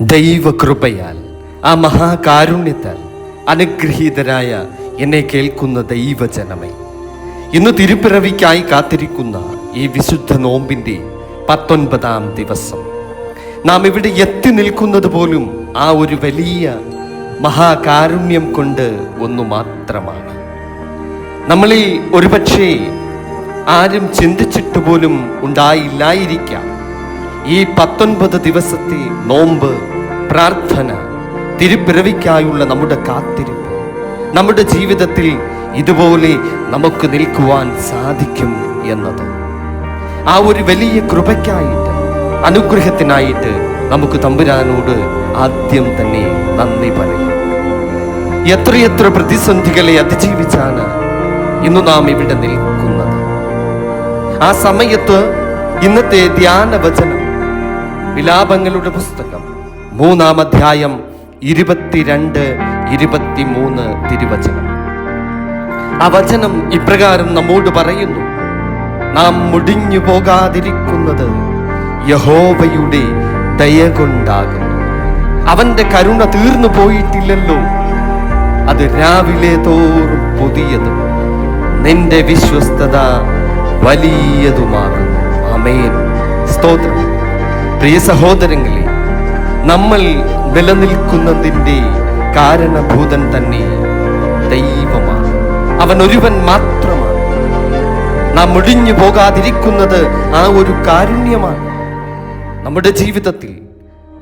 ദൈവകൃപയാൽ ആ മഹാകാരുണ്യത്താൽ അനുഗ്രഹീതരായ എന്നെ കേൾക്കുന്ന ദൈവജനമേ. ഇന്ന് തിരുപ്പിറവിക്കായി കാത്തിരിക്കുന്ന ഈ വിശുദ്ധ നോമ്പിന്റെ പത്തൊൻപതാം ദിവസം. നാം ഇവിടെ എത്തി നിൽക്കുന്നത് പോലും ആ ഒരു വലിയ മഹാകാരുണ്യം കൊണ്ട് ഒന്നു മാത്രമാണ്. നമ്മളിൽ ഒരുപക്ഷേ ആരും ചിന്തിച്ചിട്ട് പോലും ഉണ്ടായില്ലായിരിക്കാം. ഈ പത്തൊൻപത് ദിവസത്തെ നോമ്പ് പ്രാർത്ഥന തിരുപ്പിറവിക്കായുള്ള നമ്മുടെ കാത്തിരിപ്പ് നമ്മുടെ ജീവിതത്തിൽ ഇതുപോലെ നമുക്ക് നിൽക്കുവാൻ സാധിക്കും എന്നത്. ആ ഒരു വലിയ കൃപയ്ക്കായിട്ട് അനുഗ്രഹത്തിനായിട്ട് നമുക്ക് തമ്പുരാനോട് ആദ്യം തന്നെ നന്ദി പറയാം. എത്രയെത്ര പ്രതിസന്ധികളെ അതിജീവിച്ചാണ് ഇന്ന് നാം ഇവിടെ നിൽക്കുന്നത്. ആ സമയത്ത് ഇന്നത്തെ ധ്യാന വചനം വിലാപങ്ങളുടെ പുസ്തകം. മൂന്നാം അധ്യായം ഇരുപത്തിരണ്ട് ഇരുപത്തിമൂന്ന് തിരുവചനം. ആ വചനം ഇപ്രകാരം നമ്മോട് പറയുന്നു. നാം മുടിഞ്ഞു പോകാതിരിക്കുന്നത് യഹോവയുടെ ദയ കൊണ്ടാകുന്നു. അവന്റെ കരുണ തീർന്നു പോയിട്ടില്ലല്ലോ. അത് രാവിലെ തോറും പുതിയതും. നിന്റെ വിശ്വസ്തത വലിയതുമാകുന്നു അമേൻ സ്തോത്രം. പ്രിയ സഹോദരങ്ങളെ നമ്മൾ നിലനിൽക്കുന്നതിന്റെ കാരണഭൂതൻ തന്നെ ദൈവമാണ്. അവൻ ഒരുവൻ മാത്രമാണ്. നാം മുടിഞ്ഞു പോകാതിരിക്കുന്നത് ആ ഒരു കാരുണ്യമാണ്. നമ്മുടെ ജീവിതത്തിൽ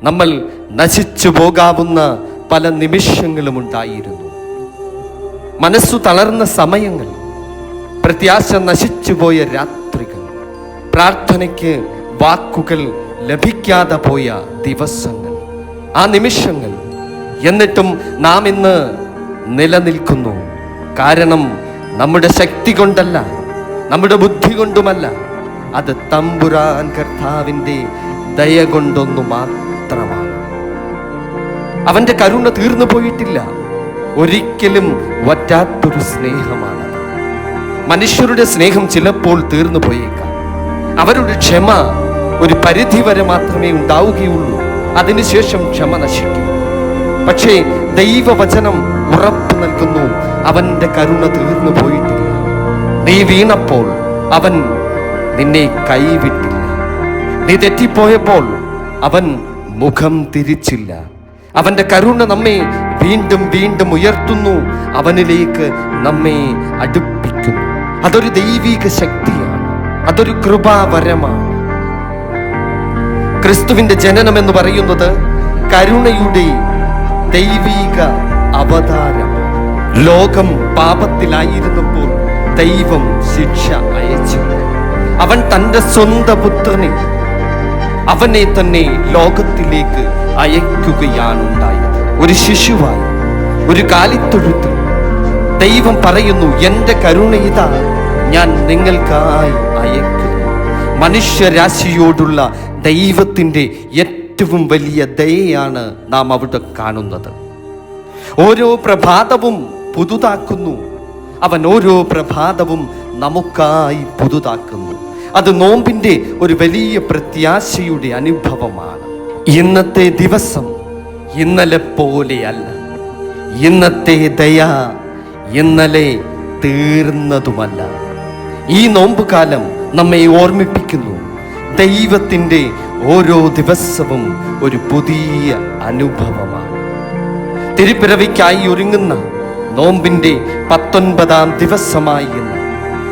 നമ്മൾ നശിച്ചു പോകാവുന്ന പല നിമിഷങ്ങളും ഉണ്ടായിരുന്നു. മനസ്സു തളർന്ന സമയങ്ങൾ പ്രത്യാശ നശിച്ചുപോയ രാത്രികൾ പ്രാർത്ഥനയ്ക്ക് വാക്കുകൾ ലഭിക്കാതെ പോയ ദിവസങ്ങൾ ആ നിമിഷങ്ങൾ എന്നിട്ടും നാം ഇന്ന് നിലനിൽക്കുന്നു. കാരണം നമ്മുടെ ശക്തി കൊണ്ടല്ല നമ്മുടെ ബുദ്ധി കൊണ്ടുമല്ല അത് തമ്പുരാൻ കർത്താവിന്റെ ദയ കൊണ്ടൊന്നു മാത്രമാണ്. അവന്റെ കരുണ തീർന്നു പോയിട്ടില്ല. ഒരിക്കലും വറ്റാത്തൊരു സ്നേഹമാണ് മനുഷ്യരുടെ സ്നേഹം ചിലപ്പോൾ തീർന്നു പോയേക്കാം. അവരുടെ ക്ഷമ ഒരു പരിധി വരെ മാത്രമേ ഉണ്ടാവുകയുള്ളൂ. അതിനുശേഷം ക്ഷമ നശിക്കും. പക്ഷേ ദൈവവചനം ഉറപ്പ് നൽകുന്നു. അവന്റെ കരുണ തീർന്നു പോയിട്ടില്ല. നീ വീണപ്പോൾ അവൻ നിന്നെ കൈവിട്ടില്ല. നീ തെറ്റിപ്പോയപ്പോൾ അവൻ മുഖം തിരിച്ചില്ല. അവന്റെ കരുണ നമ്മെ വീണ്ടും വീണ്ടും ഉയർത്തുന്നു. അവനിലേക്ക് നമ്മെ അടുപ്പിക്കുന്നു. അതൊരു ദൈവിക ശക്തിയാണ്. അതൊരു കൃപാവരമാണ്. ക്രിസ്തുവിന്റെ ജനനം എന്ന് പറയുന്നത് കരുണയുടെ ദൈവിക അവതാരം. ലോകം പാപത്തിലായിരുന്നപ്പോൾ ദൈവം ശിക്ഷ അയച്ചു. അവൻ തന്റെ സ്വന്തം പുത്രനെ അവനെ തന്നെ ലോകത്തിലേക്ക് അയക്കുകയാണുണ്ടായത്. ഒരു ശിശുവായി ഒരു കാലിത്തൊഴുത്ത് ദൈവം പറയുന്നു എന്റെ കരുണ ഞാൻ നിങ്ങൾക്കായി അയക്കുന്നു. മനുഷ്യരാശിയോടുള്ള ദൈവത്തിന്റെ ഏറ്റവും വലിയ ദയയാണ് നാം അവിടെ കാണുന്നത്. ഓരോ പ്രഭാതവും പുതുതാക്കുന്നു. അവൻ ഓരോ പ്രഭാതവും നമുക്കായി പുതുതാക്കുന്നു. അത് നോമ്പിന്റെ ഒരു വലിയ പ്രത്യാശയുടെ അനുഭവമാണ്. ഇന്നത്തെ ദിവസം ഇന്നലെ പോലെയല്ല. ഇന്നത്തെ ദയ ഇന്നലെ തീർന്നതുമല്ല. ഈ നോമ്പുകാലം നമ്മെ ഓർമ്മിപ്പിക്കുന്നു. ദൈവത്തിന്റെ ഓരോ ദിവസവും ഒരു പുതിയ അനുഭവമാണ്. തിരുപ്പിറവിക്കായി ഒരുങ്ങുന്ന നോമ്പിന്റെ പത്തൊൻപതാം ദിവസമായി എന്ന്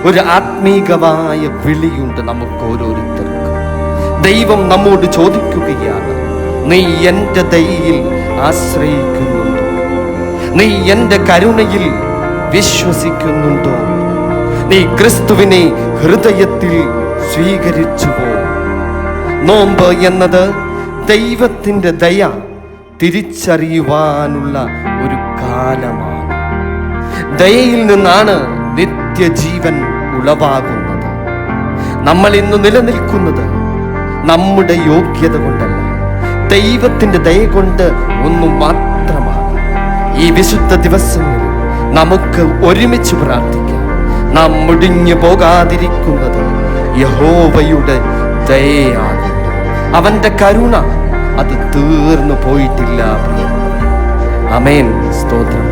ഒരു ആത്മീകമായ വിളിയുണ്ട് നമുക്ക് ഓരോരുത്തർക്കും ദൈവം നമ്മോട് ചോദിക്കുകയാണ് നീ എന്റെ ദയയിൽ ആശ്രയിക്കുന്നുണ്ടോ? നീ എന്റെ കരുണയിൽ വിശ്വസിക്കുന്നുണ്ടോ? നീ ക്രിസ്തുവിനെ ഹൃദയത്തിൽ സ്വീകരിച്ചുവോ? നോമ്പ് എന്നത് ദൈവത്തിന്റെ ദയ തിരിച്ചറിയുവാനുള്ള ഒരു കാലമാണ്. ദയയിൽ നിന്നാണ് നിത്യജീവൻ ഉളവാകുന്നത്. നമ്മൾ ഇന്ന് നിലനിൽക്കുന്നത് നമ്മുടെ യോഗ്യത കൊണ്ടല്ല. ദൈവത്തിന്റെ ദയ കൊണ്ട് ഒന്നു മാത്രമാണ്. ഈ വിശുദ്ധ ദിവസങ്ങളിൽ നമുക്ക് ഒരുമിച്ച് പ്രാർത്ഥിക്കാം. നാം മുടിഞ്ഞു പോകാതിരിക്കുന്നത് യഹോവയുടെ ദയയാകുന്നു അവന്റെ കരുണ അത് തീർന്നു പോയിട്ടില്ല അമേൻ സ്തോത്രം.